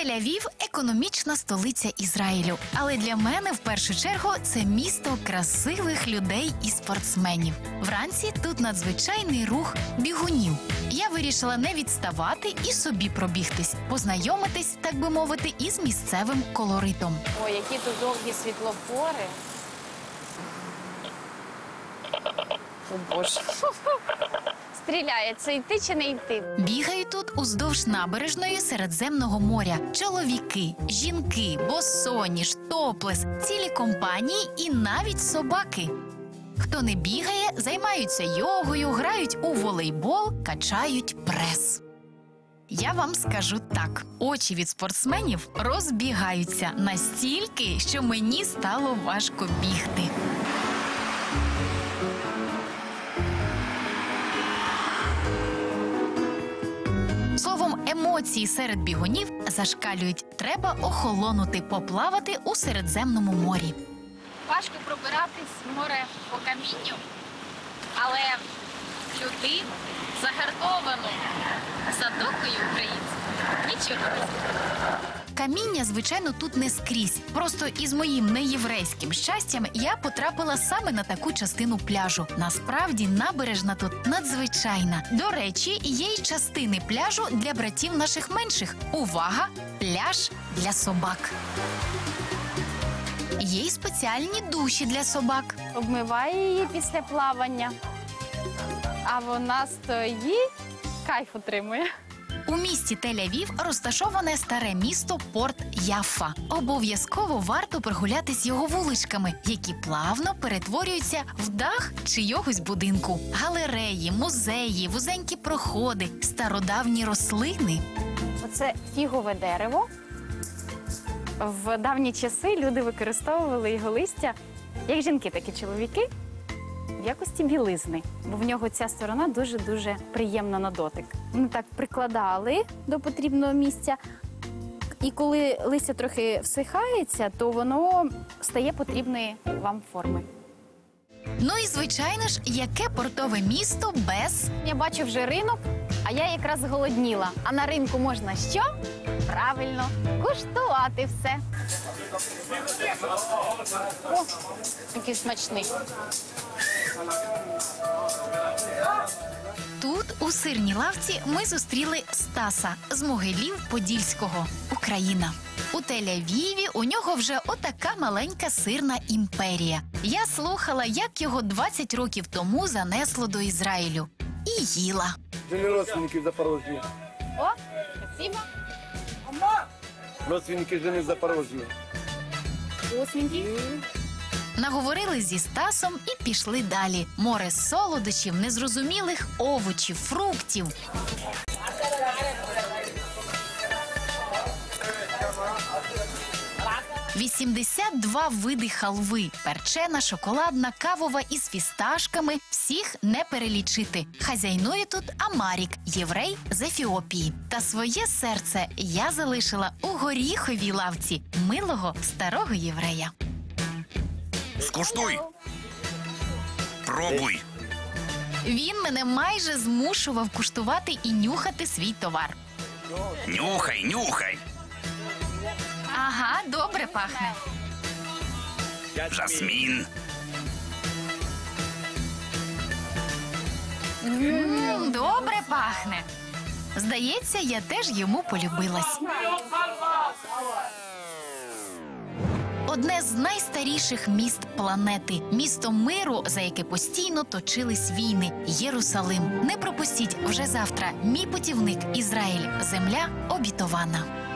Тель-Авів – економічна столиця Ізраїлю. Але для мене в першу чергу це місто красивих людей і спортсменів. Вранці тут надзвичайний рух бігунів. Я вирішила не відставати і собі пробігтись, познайомитись, так би мовити, із місцевим колоритом. Ой, які тут довгі світлофори. О, Боже. Стріляє, це йти чи не йти? Бігають тут уздовж набережної Середземного моря. Чоловіки, жінки, босоніж, топлес, цілі компанії і навіть собаки. Хто не бігає, займаються йогою, грають у волейбол, качають прес. Я вам скажу так: очі від спортсменів розбігаються настільки, що мені стало важко бігти. Емоції серед бігунів зашкалюють. Треба охолонути, поплавати у Середземному морі. Важко пробиратись в море по камінню, але люди загартовано затокою українців нічого. Каміння, звичайно, тут не скрізь. Просто із моїм неєврейським щастям я потрапила саме на таку частину пляжу. Насправді набережна тут надзвичайна. До речі, є й частини пляжу для братів наших менших. Увага! Пляж для собак. Є й спеціальні душі для собак. Обмиває її після плавання, а вона стоїть, кайф отримує. У місті Тель-Авів розташоване старе місто Порт Яффа. Обов'язково варто прогулятись його вуличками, які плавно перетворюються в дах чийогось будинку. Галереї, музеї, вузенькі проходи, стародавні рослини. Оце фігове дерево. В давні часи люди використовували його листя, як жінки, так і чоловіки, в якості білизни, бо в нього ця сторона дуже-дуже приємна на дотик. Вони так прикладали до потрібного місця, і коли листя трохи всихається, то воно стає потрібної вам форми. Ну і звичайно ж, яке портове місто без Я бачу вже ринок, а я якраз голодніла. А на ринку можна що? Правильно, куштувати все. О, який смачний. Тут, у сирній лавці, ми зустріли Стаса з Могилів Подільського, Україна. У Тель-Авіві у нього вже отака маленька сирна імперія. Я слухала, як його 20 років тому занесло до Ізраїлю. І їла. Жили родственники в Запорожье. О, спасибо. Родственники жены в Запорожье. Вкусненький. Наговорили зі Стасом і пішли далі. Море солодощів, незрозумілих овочів, фруктів. «82 види халви, перчена, шоколадна, кавова із фісташками. Всіх не перелічити. Хазяйнує тут Амарік, єврей з Ефіопії. Та своє серце я залишила у горіховій лавці милого старого єврея. Скуштуй. Пробуй. Він мене майже змушував куштувати і нюхати свій товар. Нюхай, нюхай. Ага, добре пахне. Жасмін. М, добре пахне. Здається, я теж йому полюбилась. Одне з найстаріших міст планети місто миру, за яке постійно точились війни. Єрусалим. Не пропустіть вже завтра. Мій путівник Ізраїль. Земля обітована.